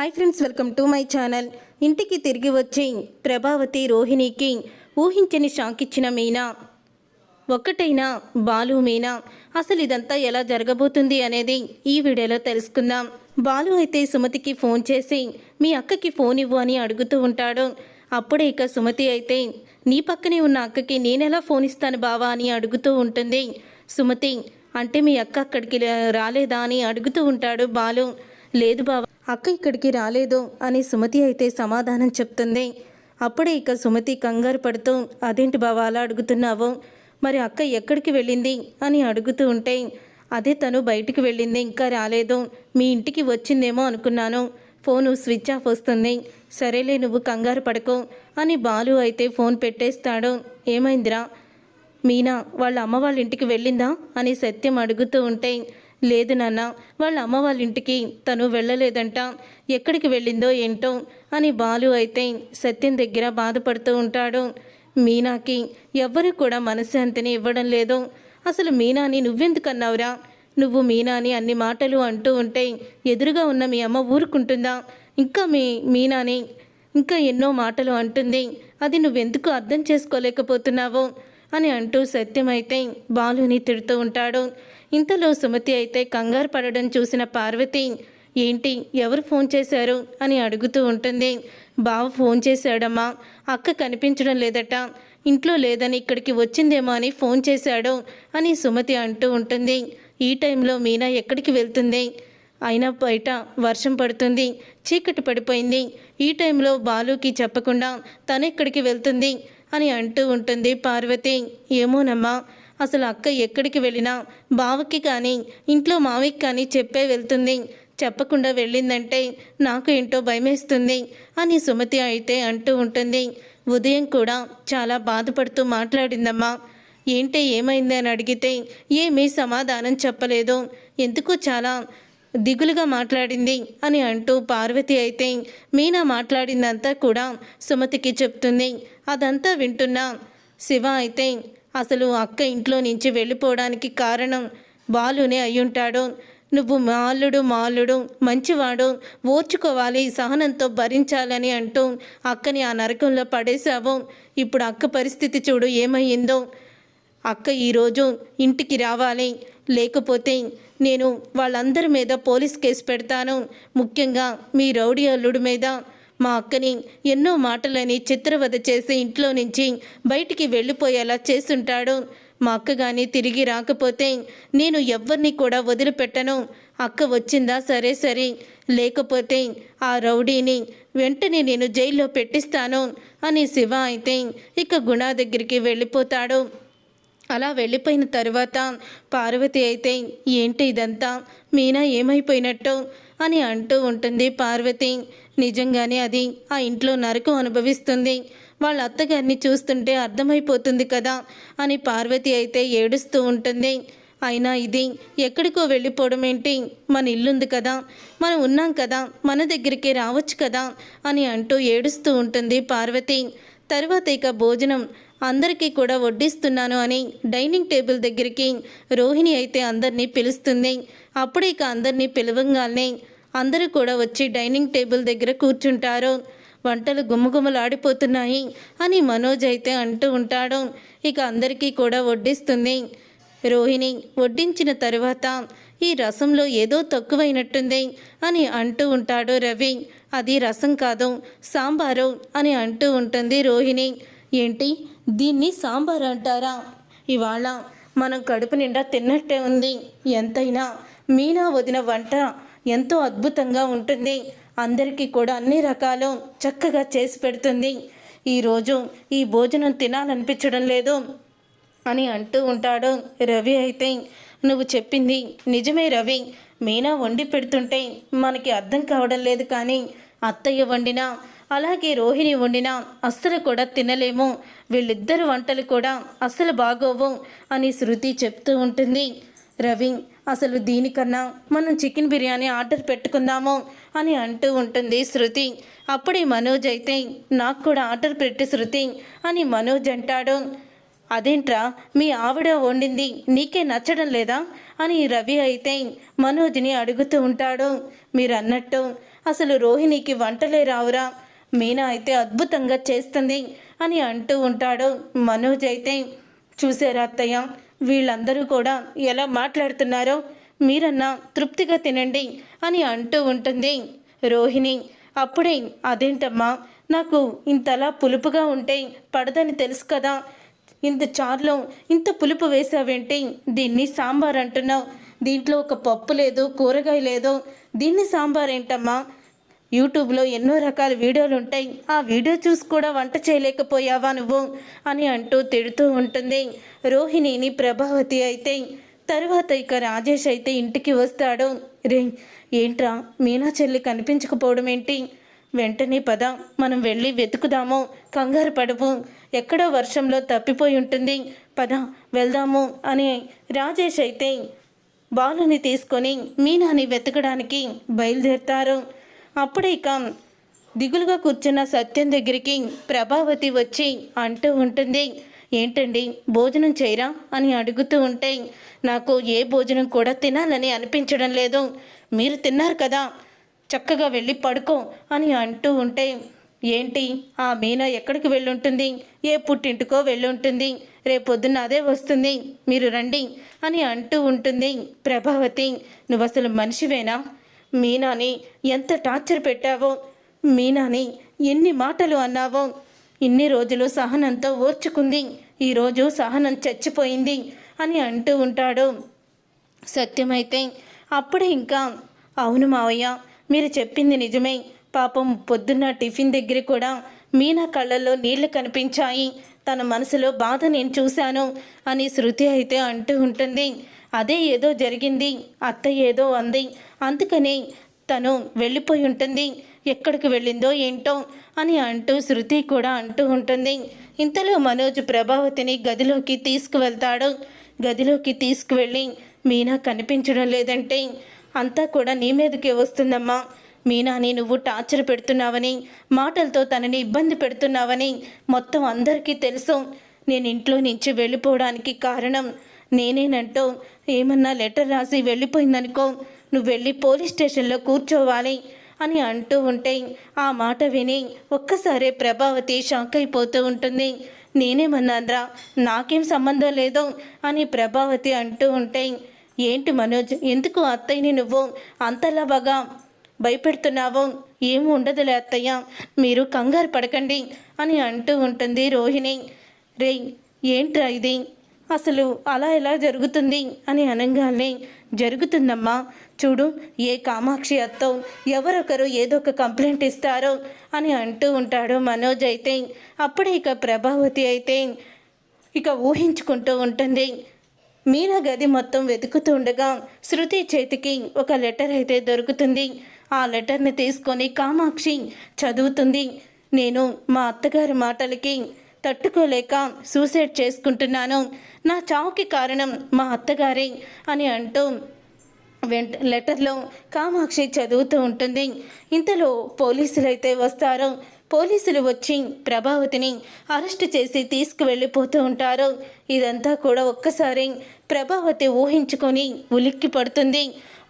Hi friends welcome to my channel ఇంటికి తిరిగి వచ్చే ప్రభావతి రోహిణికి ఊహించని షాక్ ఇచ్చిన మీనా. ఒక్కటైనా బాలు మీనా. అసలు ఇదంతా ఎలా జరగబోతుంది అనేది ఈ వీడియోలో తెలుసుకుందాం. బాలు అయితే సుమతికి ఫోన్ చేసి మీ అక్కకి ఫోన్ ఇవ్వు అని అడుగుతూ ఉంటాడు. అప్పుడే ఇక సుమతి అయితే నీ పక్కనే ఉన్న అక్కకి నేనెలా ఫోన్ ఇస్తాను బావా అని అడుగుతూ ఉంటుంది. సుమతి అంటే మీ అక్క అక్కడికి రాలేదా అని అడుగుతూ ఉంటాడు బాలు. లేదు బావ. అక్క ఇక్కడికి రాలేదు అని సుమతి అయితే సమాధానం చెప్తుంది. అప్పుడే ఇక సుమతి కంగారు పడుతూ అదేంటి బావ అలా అడుగుతున్నావు? మరి అక్క ఎక్కడికి వెళ్ళింది? అని అడుగుతూ ఉంటే అదే తను బయటికి వెళ్ళింది ఇంకా రాలేదు. మీ ఇంటికి వచ్చిందేమో అనుకున్నాను. ఫోను స్విచ్ ఆఫ్ వస్తుంది. సరేలే నువ్వు కంగారు పడకు అని బాలు అయితే ఫోన్ పెట్టేస్తాడు. ఏమైందిరా? మీనా వాళ్ళ అమ్మ వాళ్ళ ఇంటికి వెళ్ళిందా? అని సత్యం అడుగుతూ ఉంటే లేదు నాన్న వాళ్ళ అమ్మ వాళ్ళ ఇంటికి తను వెళ్ళలేదంట. ఎక్కడికి వెళ్ళిందో ఏంటో అని బాలు అయితే సత్యం దగ్గర బాధపడుతూ ఉంటాడు. మీనాకి ఎవ్వరు కూడా మనశ్శాంతిని ఇవ్వడం లేదు. అసలు మీనాని నువ్వెందుకన్నావురా? నువ్వు మీనాని అన్ని మాటలు అంటూ ఉంటే ఎదురుగా ఉన్న మీ అమ్మ ఊరుకుంటుందా? ఇంకా మీ మీనాని ఇంకా ఎన్నో మాటలు అంటుంది. అది నువ్వెందుకు అర్థం చేసుకోలేకపోతున్నావు? అని అంటూ సత్యమైతే బాలుని తిడుతూ ఉంటాడు. ఇంతలో సుమతి అయితే కంగారు పడడం చూసిన పార్వతి ఏంటి ఎవరు ఫోన్ చేశారు? అని అడుగుతూ ఉంటుంది. బావ ఫోన్ చేశాడమ్మా అక్క కనిపించడం లేదట ఇంట్లో లేదని ఇక్కడికి వచ్చిందేమో అని ఫోన్ చేశాడు అని సుమతి అంటూ ఉంటుంది. ఈ టైంలో మీనా ఎక్కడికి వెళ్తుంది? అయినా బయట వర్షం పడుతుంది చీకటి పడిపోయింది. ఈ టైంలో బాలుకి చెప్పకుండా తనెక్కడికి వెళ్తుంది? అని అంటూ ఉంటుంది పార్వతి. ఏమోనమ్మా అసలు అక్క ఎక్కడికి వెళ్ళినా బావకి కానీ ఇంట్లో మావికి కానీ చెప్పే వెళ్తుంది. చెప్పకుండా వెళ్ళిందంటే నాకు ఏంటో భయమేస్తుంది అని సుమతి అయితే అంటూ ఉంటుంది. ఉదయం కూడా చాలా బాధపడుతూ మాట్లాడిందమ్మా. ఏంటి ఏమైంది అని అడిగితే ఏమీ సమాధానం చెప్పలేదు. ఎందుకు చాలా దిగులుగా మాట్లాడింది అని అంటూ పార్వతి అయితే మీనా మాట్లాడిందంతా కూడా సుమతికి చెప్తుంది. అదంతా వింటున్నా. శివ అయితే అసలు అక్క ఇంట్లో నుంచి వెళ్ళిపోవడానికి కారణం బాలునే అయ్యుంటాడు. నువ్వు మాలుడు మాలుడు మంచివాడు ఓర్చుకోవాలి సహనంతో భరించాలని అంటూ అక్కని ఆ నరకంలో పడేశావు. ఇప్పుడు అక్క పరిస్థితి చూడు ఏమయ్యిందో. అక్క ఈరోజు ఇంటికి రావాలి. లేకపోతే నేను వాళ్ళందరి మీద పోలీస్ కేసు పెడతాను. ముఖ్యంగా మీ రౌడీ అల్లుడి మీద. మా అక్కని ఎన్నో మాటలని చిత్రవద చేసి ఇంట్లో నుంచి బయటికి వెళ్ళిపోయేలా చేస్తుంటాడు. మా అక్క కానీ తిరిగి రాకపోతే నేను ఎవరిని కూడా వదిలిపెట్టను. అక్క వచ్చిందా సరే సరే. లేకపోతే ఆ రౌడీని వెంటనే నేను జైల్లో పెట్టిస్తాను అని శివ అయితే ఇక గుణ దగ్గరికి వెళ్ళిపోతాడు. అలా వెళ్ళిపోయిన తర్వాత పార్వతి అయితే ఏంటి ఇదంతా? మీనా ఏమైపోయినట్టు? అని అంటూ ఉంటుంది. పార్వతి నిజంగానే అది ఆ ఇంట్లో నరకం అనుభవిస్తుంది. వాళ్ళ అత్తగారిని చూస్తుంటే అర్థమైపోతుంది కదా అని పార్వతి అయితే ఏడుస్తూ ఉంటుంది. అయినా ఇది ఎక్కడికో వెళ్ళిపోవడం ఏంటి? మన ఇల్లుంది కదా. మనం ఉన్నాం కదా. మన దగ్గరికి రావచ్చు కదా అని అంటూ ఏడుస్తూ ఉంటుంది పార్వతి. తర్వాత ఇక భోజనం అందరికీ కూడా వడ్డిస్తున్నాను అని డైనింగ్ టేబుల్ దగ్గరికి రోహిణి అయితే అందరినీ పిలుస్తుంది. అప్పుడు ఇక అందరినీ పిలవంగానే అందరూ కూడా వచ్చి డైనింగ్ టేబుల్ దగ్గర కూర్చుంటారు. వంటలు గుమ్మగుమ్మలాడిపోతున్నాయి అని మనోజ్ అయితే అంటూ ఉంటాడు. ఇక అందరికీ కూడా వడ్డిస్తుంది. రోహిణి వడ్డించిన తరువాత ఈ రసంలో ఏదో తక్కువైనట్టుంది అని అంటూ ఉంటాడు రవి. అది రసం కాదు సాంబారు అని అంటూ ఉంటుంది రోహిణి. ఏంటి? దీన్ని సాంబార్ అంటారా? ఇవాళ మనం కడుపు నిండా తిన్నట్టే ఉంది. ఎంతైనా మీనా వదిన వంట ఎంతో అద్భుతంగా ఉంటుంది. అందరికీ కూడా అన్ని రకాలు చక్కగా చేసి పెడుతుంది. ఈరోజు ఈ భోజనం తినాలనిపించడం లేదు అని అంటూ ఉంటాడు రవి అయితే. నువ్వు చెప్పింది నిజమే రవి. మీనా వండి పెడుతుంటే మనకి అర్థం కావడం లేదు కానీ అత్తయ్య వండినా అలాగే రోహిణి వండినా అస్సలు కూడా తినలేము. వీళ్ళిద్దరు వంటలు కూడా అస్సలు బాగోవు అని శృతి చెప్తూ ఉంటుంది. రవి అసలు దీనికన్నా మనం చికెన్ బిర్యానీ ఆర్డర్ పెట్టుకుందాము అని అంటూ ఉంటుంది శృతి. అప్పుడే మనోజ్ అయితే నాకు కూడా ఆర్డర్ పెట్టి శృతి అని మనోజ్ అంటాడు. అదేంట్రా మీ ఆవిడ వండింది నీకే నచ్చడం లేదా? అని రవి అయితే మనోజ్ని అడుగుతూ ఉంటాడు. మీరు అన్నట్టు అసలు రోహిణికి వంటలే రావురా. మీనా అయితే అద్భుతంగా చేస్తుంది అని అంటూ ఉంటాడు. మనోజ్ అయితే చూసారా అత్తయ్య? వీళ్ళందరూ కూడా ఎలా మాట్లాడుతున్నారో మీరన్నా తృప్తిగా తినండి అని అంటూ ఉంటుంది. రోహిణి అప్పుడే అదేంటమ్మా? నాకు ఇంతలా పులుపుగా ఉంటే పడదని తెలుసు కదా. ఇంత చారులో ఇంత పులుపు వేసావేంటి? దీన్ని సాంబార్ అంటున్నావు. దీంట్లో ఒక పప్పు లేదు కూరగాయ లేదు. దీన్ని సాంబార్ ఏంటమ్మా? యూట్యూబ్లో ఎన్నో రకాల వీడియోలు ఉంటాయి. ఆ వీడియో చూసి కూడా వంట చేయలేకపోయావా నువ్వు? అని అంటూ తిడుతూ ఉంటుంది. రోహిణిని ప్రభావతి అయితే తరువాత ఇక రాజేష్ అయితే ఇంటికి వస్తాడు. రే ఏంట్రా? మీనా చెల్లి కనిపించకపోవడం ఏంటి? వెంటనే పద మనం వెళ్ళి వెతుకుదాము. కంగారు పడవు ఎక్కడో వర్షంలో తప్పిపోయి ఉంటుంది. పద వెళ్దాము అని రాజేష్ అయితే బాలుని తీసుకొని మీనాని వెతకడానికి బయలుదేరుతారు. అప్పుడే ఇక దిగులుగా కూర్చున్న సత్యం దగ్గరికి ప్రభావతి వచ్చి అంటూ ఉంటుంది ఏంటండి భోజనం చేయరా? అని అడుగుతూ ఉంటే నాకు ఏ భోజనం కూడా తినాలని అనిపించడం లేదు. మీరు తిన్నారు కదా చక్కగా వెళ్ళి పడుకో అని అంటూ ఉంటే ఏంటి ఆ మీనా ఎక్కడికి వెళ్ళుంటుంది? ఏ పుట్టింటికో వెళ్ళుంటుంది? రేపొద్దున్న అదే వస్తుంది. మీరు రండి అని అంటూ ఉంటుంది ప్రభావతి. నువ్వు అసలు మనిషివేనా? మీనాని ఎంత టార్చర్ పెట్టావో? మీనాని ఎన్ని మాటలు అన్నావో? ఇన్ని రోజులు సహనంతో ఓర్చుకుంది. ఈరోజు సహనం చచ్చిపోయింది అని అంటూ ఉంటాడు. సత్యమైతే అప్పుడే ఇంకా అవును మావయ్య మీరు చెప్పింది నిజమే. పాపం పొద్దున్న టిఫిన్ దగ్గర కూడా మీనా కళ్ళల్లో నీళ్ళు కనిపించాయి. తన మనసులో బాధ నేను చూశాను అని శృతి అయితే అంటూ ఉంటుంది. అదే ఏదో జరిగింది అత్త ఏదో అంది. అందుకని తను వెళ్ళిపోయి ఉంటుంది. ఎక్కడికి వెళ్ళిందో ఏంటో అని అంటూ శృతి కూడా అంటూ ఉంటుంది. ఇంతలో మనోజ్ ప్రభావతిని గదిలోకి తీసుకువెళ్తాడు. గదిలోకి తీసుకువెళ్ళి మీనా కనిపించడం లేదంటే అంతా కూడా నీ మీదకే వస్తుందమ్మా. మీనాని నువ్వు టార్చర్ పెడుతున్నావని మాటలతో తనని ఇబ్బంది పెడుతున్నావని మొత్తం అందరికీ తెలుసు. నేను ఇంట్లో నుంచి వెళ్ళిపోవడానికి కారణం నేనేనంటూ ఏమన్నా లెటర్ రాసి వెళ్ళిపోయిందనుకో నువ్వు వెళ్ళి పోలీస్ స్టేషన్లో కూర్చోవాలి అని అంటూ ఉంటే ఆ మాట విని ఒక్కసారే ప్రభావతి షాక్ అయిపోతూ ఉంటుంది. నేనేమన్నానరా నాకేం సంబంధం లేదు అని ప్రభావతి అంటూ ఉంటే ఏంటి మనోజ్ ఎందుకు అత్తయ్యని నువ్వు అంతలా బాగా భయపెడుతున్నావు? ఏమి ఉండదులే అత్తయ్య మీరు కంగారు పడకండి అని అంటూ ఉంటుంది రోహిణి. రే ఏంట్రా ఇది? అసలు అలా ఎలా జరుగుతుంది అని అనగానే జరుగుతుందమ్మా. చూడు ఏ కామాక్షి అత్తో ఎవరొకరు ఏదో ఒక కంప్లైంట్ ఇస్తారో అని అంటూ ఉంటాడు మనోజ్ అయితే. అప్పుడే ఇక ప్రభావతి అయితే ఇక ఊహించుకుంటూ ఉంటుంది. మీనా గది మొత్తం వెతుకుతూ ఉండగా శృతి చేతికి ఒక లెటర్ అయితే దొరుకుతుంది. ఆ లెటర్ని తీసుకొని కామాక్షి చదువుతుంది. నేను మా అత్తగారి మాటలకి తట్టుకోలేక సూసైడ్ చేసుకుంటున్నాను. నా చావుకి కారణం మా అత్తగారే అని అంటూ వెంట లెటర్లో కామాక్షి చదువుతూ ఉంటుంది. ఇంతలో పోలీసులు అయితే వస్తారు. పోలీసులు వచ్చి ప్రభావతిని అరెస్ట్ చేసి తీసుకువెళ్ళిపోతూ ఉంటారు. ఇదంతా కూడా ఒక్కసారి ప్రభావతి ఊహించుకొని ఉలిక్కి పడుతుంది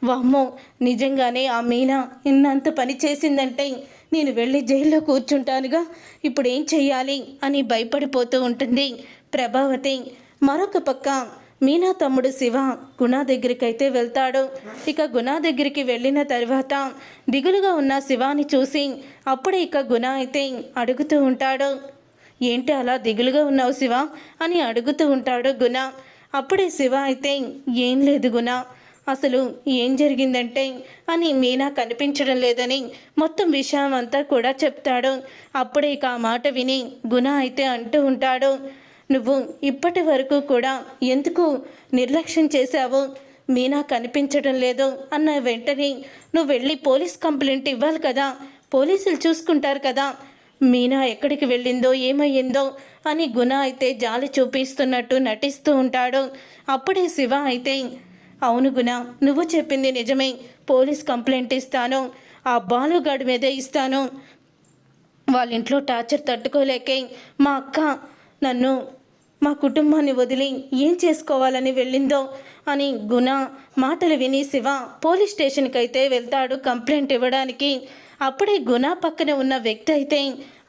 వామ్మో నిజంగానే ఆ మీనా ఇన్నంత పని చేసిందంటే నేను వెళ్ళి జైల్లో కూర్చుంటానుగా. ఇప్పుడు ఏం చెయ్యాలి? అని భయపడిపోతూ ఉంటుంది ప్రభావతి. మరొక పక్క మీనా తమ్ముడు శివ గుణ దగ్గరికి అయితే వెళ్తాడు. ఇక గుణ దగ్గరికి వెళ్ళిన తర్వాత దిగులుగా ఉన్న శివాని చూసి అప్పుడే ఇక గుణ అయితే అడుగుతూ ఉంటాడు. ఏంటి అలా దిగులుగా ఉన్నావు శివ? అని అడుగుతూ ఉంటాడు గుణ. అప్పుడే శివ అయితే ఏం లేదు గుణ. అసలు ఏం జరిగిందంటే అని మీనా కనిపించడం లేదని మొత్తం విషయం అంతా కూడా చెప్తాడు. అప్పుడే ఇక ఆ మాట విని గుణ అయితే అంటూ ఉంటాడు. నువ్వు ఇప్పటి వరకు కూడా ఎందుకు నిర్లక్ష్యం చేశావు? మీనా కనిపించడం లేదు అన్న వెంటనే నువ్వు వెళ్ళి పోలీస్ కంప్లైంట్ ఇవ్వాలి కదా. పోలీసులు చూసుకుంటారు కదా. మీనా ఎక్కడికి వెళ్ళిందో ఏమయ్యిందో అని గుణ అయితే జాలి చూపిస్తున్నట్టు నటిస్తూ ఉంటాడు. అప్పుడే శివ అయితే అవును గుణ నువ్వు చెప్పింది నిజమే. పోలీస్ కంప్లైంట్ ఇస్తాను. ఆ బాలుగాడి మీదే ఇస్తాను. వాళ్ళ ఇంట్లో టార్చర్ తట్టుకోలేకే మా అక్క నన్ను మా కుటుంబాన్ని వదిలి ఏం చేసుకోవాలని వెళ్ళిందో అని గుణ మాటలు విని శివ పోలీస్ స్టేషన్కి అయితే వెళ్తాడు కంప్లైంట్ ఇవ్వడానికి. అప్పుడే గుణ పక్కన ఉన్న వ్యక్తి అయితే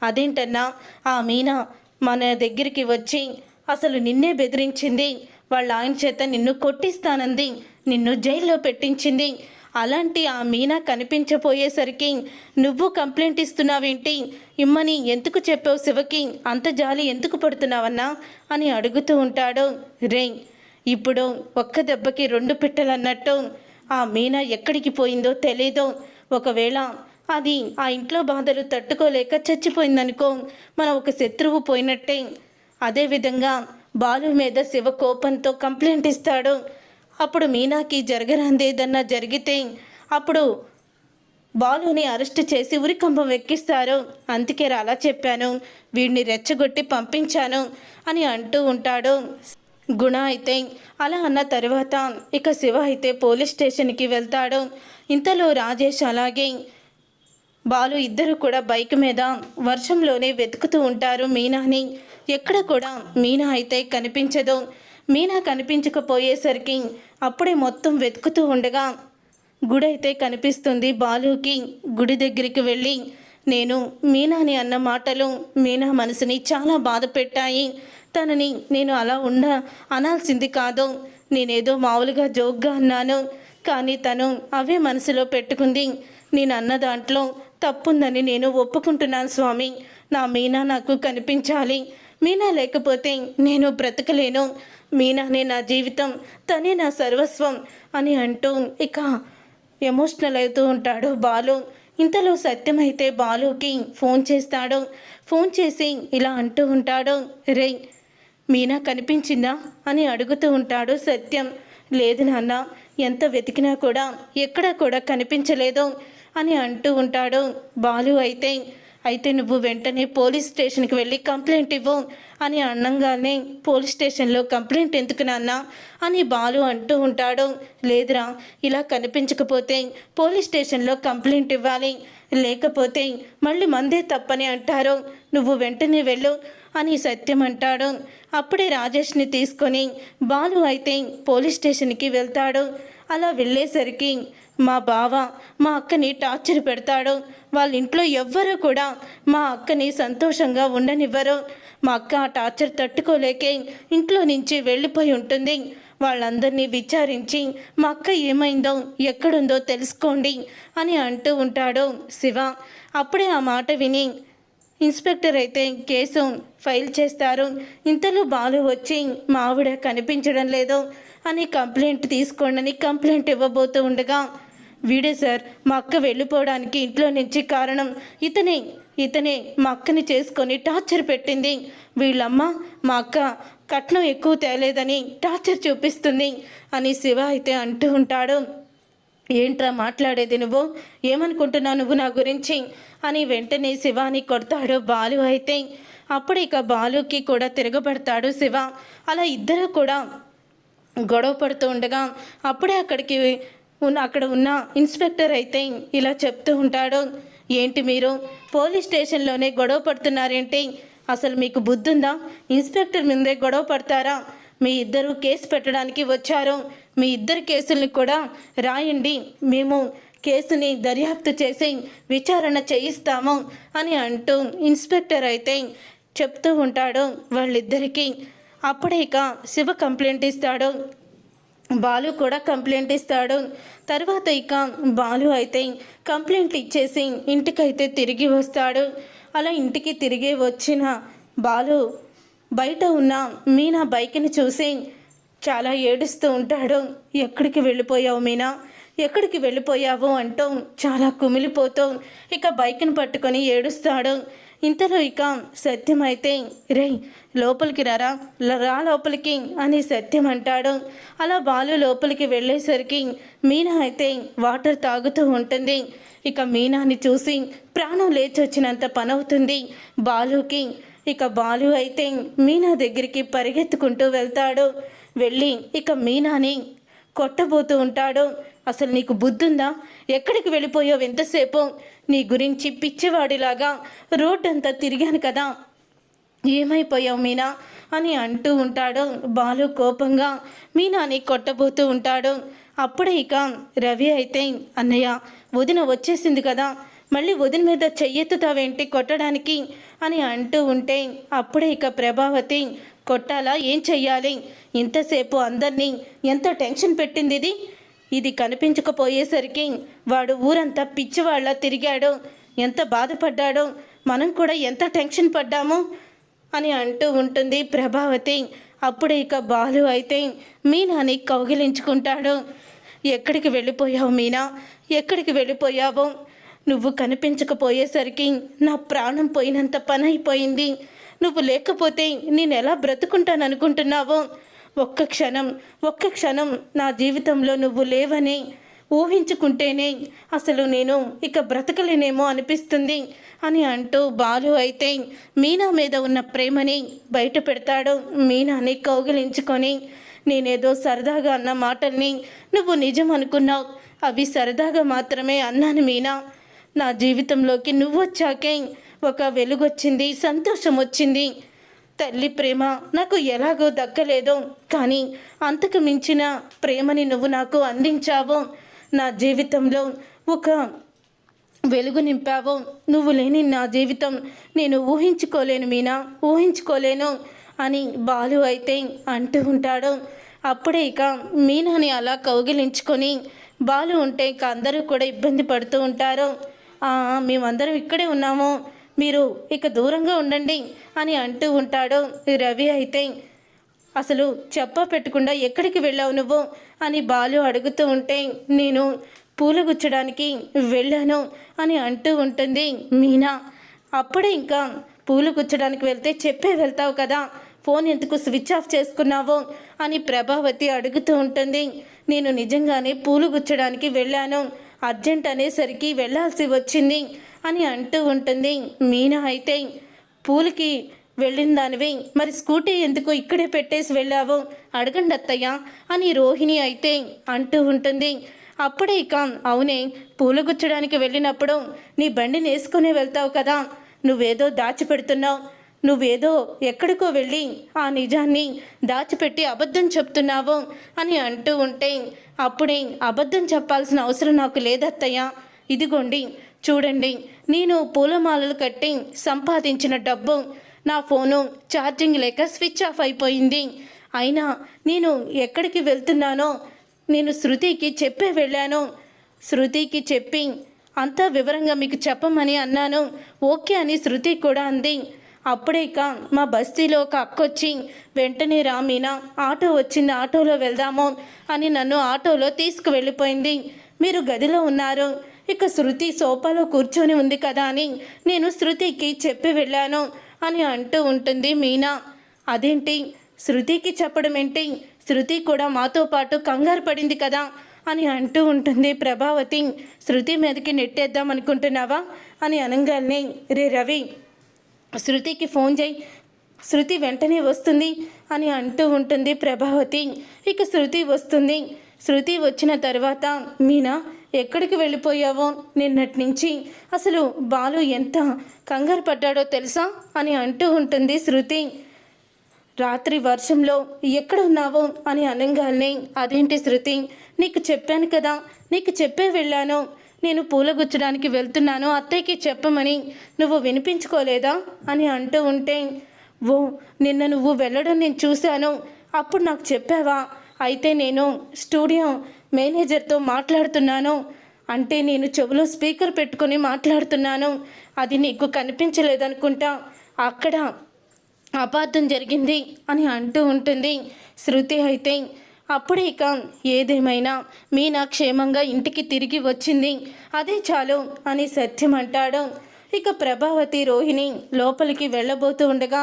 అదేంటన్నా ఆ మీనా మన దగ్గరికి వచ్చి అసలు నిన్నే బెదిరించింది. వాళ్ళ ఆయన చేత నిన్ను కొట్టిస్తానంది నిన్ను జైల్లో పెట్టించింది. అలాంటి ఆ మీనా కనిపించపోయేసరికి నువ్వు కంప్లైంట్ ఇస్తున్నావేంటి? ఇమ్మని ఎందుకు చెప్పావు శివకి? అంత జాలి ఎందుకు పడుతున్నావన్నా? అని అడుగుతూ ఉంటాడు. రే ఇప్పుడు ఒక్క దెబ్బకి రెండు పిట్టలన్నట్టు ఆ మీనా ఎక్కడికి పోయిందో తెలీదు. ఒకవేళ అది ఆ ఇంట్లో బాధలు తట్టుకోలేక చచ్చిపోయిందనుకో మన ఒక శత్రువు పోయినట్టే. అదేవిధంగా బాలు మీద శివ కోపంతో కంప్లైంట్ ఇస్తాడు. అప్పుడు మీనాకి జరగరాందేదన్నా జరిగితే అప్పుడు బాలుని అరెస్ట్ చేసి ఉరికంపం ఎక్కిస్తారు. అందుకే అలా చెప్పాను. వీడిని రెచ్చగొట్టి పంపించాను అని అంటూ ఉంటాడు. గుణ అయితే అలా అన్న తర్వాత ఇక శివ అయితే పోలీస్ స్టేషన్కి వెళ్తాడు. ఇంతలో రాజేష్ అలాగే బాలు ఇద్దరు కూడా బైక్ మీద వర్షంలోనే వెతుకుతూ ఉంటారు మీనాని. ఎక్కడ కూడా మీనా అయితే కనిపించదు. మీనా కనిపించకపోయేసరికి అప్పుడే మొత్తం వెతుకుతూ ఉండగా గుడి అయితే కనిపిస్తుంది బాలుకి. గుడి దగ్గరికి వెళ్ళి నేను మీనాని అన్న మాటలు మీనా మనసుని చాలా బాధ పెట్టాయి. తనని నేను అలా ఉండ అనాల్సింది కాదు. నేనేదో మామూలుగా జోక్గా అన్నాను. కానీ తను అవే మనసులో పెట్టుకుంది. నేను అన్న దాంట్లో తప్పుందని నేను ఒప్పుకుంటున్నాను స్వామి. నా మీనా నాకు కనిపించాలి. మీనా లేకపోతే నేను బ్రతకలేను. మీనానే నా జీవితం తనే నా సర్వస్వం అని అంటూ ఇక ఎమోషనల్ అవుతూ ఉంటాడు బాలు. ఇంతలో సత్యమైతే బాలుకి ఫోన్ చేస్తాడు. ఫోన్ చేసి ఇలా అంటూ ఉంటాడు రే మీనా కనిపించిందా? అని అడుగుతూ ఉంటాడు సత్యం. లేదు నాన్న ఎంత వెతికినా కూడా ఎక్కడా కూడా కనిపించలేదు. అని అంటూ ఉంటాడు. బాలు అయితే అయితే నువ్వు వెంటనే పోలీస్ స్టేషన్కి వెళ్ళి కంప్లైంట్ ఇవ్వు అని అన్నంగానే పోలీస్ స్టేషన్లో కంప్లైంట్ ఎందుకు నాన్న? అని బాలు అంటూ ఉంటాడు. లేదురా ఇలా కనిపించకపోతే పోలీస్ స్టేషన్లో కంప్లైంట్ ఇవ్వాలి. లేకపోతే మళ్ళీ మందే తప్పని అంటారు. నువ్వు వెంటనే వెళ్ళు అని సత్యం అంటాడు. అప్పుడే రాజేష్ని తీసుకొని బాలు అయితే పోలీస్ స్టేషన్కి వెళ్తాడు. అలా వెళ్ళేసరికి మా బావ మా అక్కని టార్చర్ పెడతాడు. వాళ్ళ ఇంట్లో ఎవ్వరూ కూడా మా అక్కని సంతోషంగా ఉండనివ్వరు. మా అక్క ఆ టార్చర్ తట్టుకోలేకే ఇంట్లో నుంచి వెళ్ళిపోయి ఉంటుంది. వాళ్ళందరినీ విచారించి మా అక్క ఏమైందో ఎక్కడుందో తెలుసుకోండి అని అంటూ ఉంటాడు శివ. అప్పుడే ఆ మాట విని ఇన్స్పెక్టర్ అయితే కేసు ఫైల్ చేస్తారు. ఇంతలో బాలు వచ్చి మా ఆవిడ కనిపించడం లేదు అని కంప్లైంట్ తీసుకోండి కంప్లైంట్ ఇవ్వబోతూ ఉండగా వీడే సార్ మా అక్క వెళ్ళిపోవడానికి ఇంట్లో నుంచి కారణం ఇతనే. ఇతనే మా అక్కని చేసుకొని టార్చర్ పెట్టింది. వీళ్ళమ్మ మా అక్క కట్నం ఎక్కువ తేలేదని టార్చర్ చూపిస్తుంది అని శివ అయితే అంటూ ఉంటాడు. ఏంట్రా మాట్లాడేది నువ్వు? ఏమనుకుంటున్నావు నువ్వు నా గురించి? అని వెంటనే శివాని కొడతాడు బాలు అయితే. అప్పుడు ఇక బాలుకి కూడా తిరగబడతాడు శివ. అలా ఇద్దరు కూడా గొడవ పడుతూ ఉండగా అప్పుడే అక్కడికి ఉన్న అక్కడ ఉన్న ఇన్స్పెక్టర్ అయితే ఇలా చెప్తూ ఉంటాడు. ఏంటి మీరు? పోలీస్ స్టేషన్లోనే గొడవ పడుతున్నారేంటి? అసలు మీకు బుద్ధుందా? ఇన్స్పెక్టర్ మీదే గొడవ పడతారా? మీ ఇద్దరు కేసు పెట్టడానికి వచ్చారు. మీ ఇద్దరు కేసుల్ని కూడా రాయండి. మేము కేసుని దర్యాప్తు చేసి విచారణ చేయిస్తాము అని అంటూ ఇన్స్పెక్టర్ అయితే చెప్తూ ఉంటాడు వాళ్ళిద్దరికీ. అప్పుడే ఇక శివ కంప్లైంట్ ఇస్తాడు. బాలు కూడా కంప్లైంట్ ఇస్తాడు. తర్వాత ఇక బాలు అయితే కంప్లైంట్ ఇచ్చేసి ఇంటికైతే తిరిగి వస్తాడు. అలా ఇంటికి తిరిగి వచ్చిన బాలు బయట ఉన్న మీనా బైక్ని చూసి చాలా ఏడుస్తూ ఉంటాడు. ఎక్కడికి వెళ్ళిపోయావు మీనా? ఎక్కడికి వెళ్ళిపోయావు అంటూ చాలా కుమిలిపోతూ ఇక బైక్ని పట్టుకొని ఏడుస్తాడు. ఇంతలో ఇక సత్యం అయితే రే లోపలికి రారా? రా లోపలికి అని సత్యం అంటాడు. అలా బాలు లోపలికి వెళ్ళేసరికి మీనా అయితే వాటర్ తాగుతూ ఉంటుంది. ఇక మీనాని చూసి ప్రాణం లేచొచ్చినంత పనవుతుంది బాలుకి. ఇక బాలు అయితే మీనా దగ్గరికి పరిగెత్తుకుంటూ వెళ్తాడు. వెళ్ళి ఇక మీనాని కొట్టబోతూ ఉంటాడు. అసలు నీకు బుద్ధుందా? ఎక్కడికి వెళ్ళిపోయావు ఎంతసేపు నీ గురించి పిచ్చివాడిలాగా రోడ్డంతా తిరిగాను కదా. ఏమైపోయావు మీనా? అని అంటూ ఉంటాడు బాలు కోపంగా. మీనాని కొట్టబోతూ ఉంటాడు. అప్పుడే ఇక రవి అయితే అన్నయ్య వదిన వచ్చేసింది కదా. మళ్ళీ వదిన మీద చెయ్యెత్తుతావేంటి కొట్టడానికి? అని అంటూ ఉంటే అప్పుడే ఇక ప్రభావతి కొట్టాలా? ఏం చెయ్యాలి? ఇంతసేపు అందరినీ ఎంత టెన్షన్ పెట్టింది ఇది ఇది కనిపించకపోయేసరికి వాడు ఊరంతా పిచ్చివాళ్ళ తిరిగాడు. ఎంత బాధపడ్డాడో? మనం కూడా ఎంత టెన్షన్ పడ్డాము? అని అంటూ ఉంటుంది ప్రభావతి. అప్పుడే ఇక బాలు అయితే మీనాని కౌగిలించుకుంటాడు. ఎక్కడికి వెళ్ళిపోయావు మీనా? ఎక్కడికి వెళ్ళిపోయావు? నువ్వు కనిపించకపోయేసరికి నా ప్రాణం పోయినంత పని అయిపోయింది నువ్వు లేకపోతే నేను ఎలా బ్రతుకుంటాననుకుంటున్నావు? ఒక్క క్షణం ఒక్క క్షణం నా జీవితంలో నువ్వు లేవని ఊహించుకుంటేనే అసలు నేను ఇక బ్రతకలేనేమో అనిపిస్తుంది అని అంటూ బాలు అయితే మీనా మీద ఉన్న ప్రేమని బయట పెడతాడు. మీనాని కౌగిలించుకొని నేనేదో సరదాగా అన్న మాటల్ని నువ్వు నిజం అనుకున్నావు అవి సరదాగా మాత్రమే అన్నాను మీనా. నా జీవితంలోకి నువ్వు వచ్చాకే ఒక వెలుగొచ్చింది సంతోషం వచ్చింది తల్లి ప్రేమ నాకు ఎలాగో దక్కలేదో కానీ అంతకు మించిన ప్రేమని నువ్వు నాకు అందించావు నా జీవితంలో ఒక వెలుగు నింపావు నువ్వు లేని నా జీవితం నేను ఊహించుకోలేను మీనా ఊహించుకోలేను అని బాలు అయితే అంటూ ఉంటాడు. అప్పుడే ఇక మీనాని అలా కౌగిలించుకొని బాలు ఉంటే ఇక అందరూ కూడా ఇబ్బంది పడుతూ ఉంటారు. మేమందరం ఇక్కడే ఉన్నాము. మీరు ఇక దూరంగా ఉండండి అని అంటూ ఉంటాడు రవి అయితే. అసలు చెప్ప పెట్టకుండా ఎక్కడికి వెళ్ళావు నువ్వు? అని బాలు అడుగుతూ ఉంటే నేను పూలు గుచ్చడానికి వెళ్ళాను అని అంటూ ఉంటుంది మీనా. అప్పుడే ఇంకా పూలు గుచ్చడానికి వెళ్తే చెప్పే వెళ్తావు కదా. ఫోన్ ఎందుకు స్విచ్ ఆఫ్ చేసుకున్నావు? అని ప్రభావతి అడుగుతూ ఉంటుంది. నేను నిజంగానే పూలు గుచ్చడానికి వెళ్ళాను. అర్జెంట్ అనేసరికి వెళ్ళాల్సి వచ్చింది. అని అంటూ ఉంటుంది. మీనా అయితే పూలకి వెళ్ళిన దానివి. మరి స్కూటీ ఎందుకు ఇక్కడే పెట్టేసి వెళ్ళావు? అడగండి అత్తయ్య అని రోహిణి అయితే అంటూ ఉంటుంది. అప్పుడే ఇక అవునే పూలు గుచ్చడానికి వెళ్ళినప్పుడు నీ బండిని వేసుకునే వెళ్తావు కదా. నువ్వేదో దాచిపెడుతున్నావు. నువ్వేదో ఎక్కడికో వెళ్ళి ఆ నిజాన్ని దాచిపెట్టి అబద్ధం చెప్తున్నావు అని అంటూ ఉంటే అప్పుడే అబద్ధం చెప్పాల్సిన అవసరం నాకు లేదత్తయ్య. ఇదిగోండి చూడండి. నేను పూలమాలలు కట్టి సంపాదించిన డబ్బు నా ఫోను ఛార్జింగ్ లేక స్విచ్ ఆఫ్ అయిపోయింది. అయినా నేను ఎక్కడికి వెళ్తున్నానో నేను శృతికి చెప్పే వెళ్ళాను. శృతికి చెప్పి అంతా వివరంగా మీకు చెప్పమని అన్నాను. ఓకే అని శృతి కూడా అంది. అప్పుడేక మా బస్తీలో ఒక అక్కొచ్చి వెంటనే రా మీనా ఆటో వచ్చింది ఆటోలో వెళ్దాము అని నన్ను ఆటోలో తీసుకువెళ్ళిపోయింది. మీరు గదిలో ఉన్నారు. ఇక శృతి సోఫాలో కూర్చొని ఉంది కదా అని నేను శృతికి చెప్పి వెళ్ళాను అని అంటూ ఉంటుంది మీనా. అదేంటి? శృతికి చెప్పడం ఏంటి? శృతి కూడా మాతో పాటు కంగారు పడింది కదా అని అంటూ ఉంటుంది ప్రభావతి. శృతి మీదకి నెట్టేద్దాం అనుకుంటున్నావా? అని అనగానే రే రవి శృతికి ఫోన్ చేయి. శృతి వెంటనే వస్తుంది అని అంటూ ఉంటుంది ప్రభావతి. ఇక శృతి వస్తుంది. శృతి వచ్చిన తర్వాత మీనా ఎక్కడికి వెళ్ళిపోయావో నిన్నటి నుంచి? అసలు బాలు ఎంత కంగారు పడ్డాడో తెలుసా? అని అంటూ ఉంటుంది శృతి. రాత్రి వర్షంలో ఎక్కడ ఉన్నావో? అని అనగానే అదేంటి శృతి? నీకు చెప్పాను కదా నీకు చెప్పే వెళ్ళాను. నేను పూల గుచ్చడానికి వెళ్తున్నాను అత్తయ్యకి చెప్పమని. నువ్వు వినిపించుకోలేదా? అని అంటూ ఉంటే ఓ నిన్న నువ్వు వెళ్ళడం నేను చూశాను. అప్పుడు నాకు చెప్పావా? అయితే నేను స్టూడియో మేనేజర్తో మాట్లాడుతున్నాను. అంటే నేను చెవిలో స్పీకర్ పెట్టుకొని మాట్లాడుతున్నాను. అది నీకు కనిపించలేదనుకుంటా. అక్కడ అపార్థం జరిగింది అని అంటూ ఉంటుంది శృతి అయితే. అప్పుడే ఇక ఏదేమైనా మీనా క్షేమంగా ఇంటికి తిరిగి వచ్చింది. అదే చాలు అని సత్యం అంటాడు. ఇక ప్రభావతి రోహిణి లోపలికి వెళ్ళబోతూ ఉండగా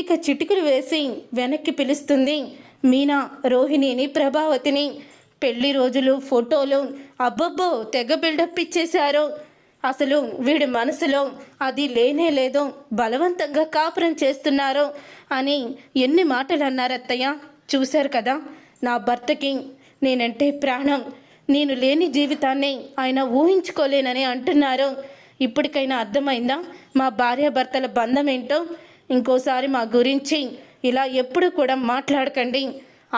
ఇక చిటికలు వేసి వెనక్కి పిలుస్తుంది. మీనా రోహిణిని ప్రభావతిని పెళ్ళి రోజులు ఫోటోలు అబ్బబ్బో తెగ బిల్డప్ ఇచ్చేశారు. అసలు వీడి మనసులో అది లేనే లేదో. బలవంతంగా కాపురం చేస్తున్నారు అని ఎన్ని మాటలు అన్నారు అత్తయ్య చూశారు కదా నా భర్తకి నేనంటే ప్రాణం. నేను లేని జీవితాన్ని ఆయన ఊహించుకోలేనని అంటున్నారు. ఇప్పటికైనా అర్థమైందా? మా భార్యాభర్తల బంధం ఏంటో ఇంకోసారి మా గురించి ఇలా ఎప్పుడు కూడా మాట్లాడకండి.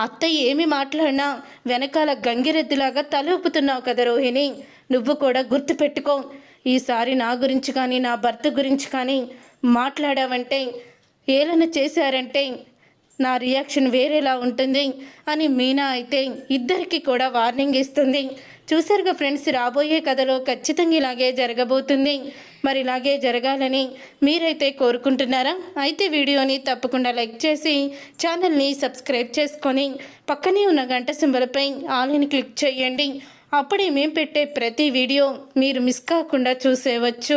అత్తయ్య ఏమి మాట్లాడినా వెనకాల గంగిరెద్దులాగా తలూపుతున్నావు కదా రోహిణి. నువ్వు కూడా గుర్తుపెట్టుకో. ఈసారి నా గురించి కానీ నా భర్త గురించి కానీ మాట్లాడావంటే ఏలన చేశారంటే నా రియాక్షన్ వేరేలా ఉంటుంది అని మీనా అయితే ఇద్దరికి కూడా వార్నింగ్ ఇస్తుంది. చూసారుగా ఫ్రెండ్స్ రాబోయే కథలో ఖచ్చితంగా ఇలాగే జరగబోతుంది. మరి ఇలాగే జరగాలని మీరైతే కోరుకుంటున్నారా? అయితే వీడియోని తప్పకుండా లైక్ చేసి ఛానల్ని సబ్స్క్రైబ్ చేసుకొని పక్కనే ఉన్న గంట సింబలపై ఆల్ని క్లిక్ చేయండి. అప్పుడే మేము పెట్టే ప్రతి వీడియో మీరు మిస్ కాకుండా చూసేవచ్చు.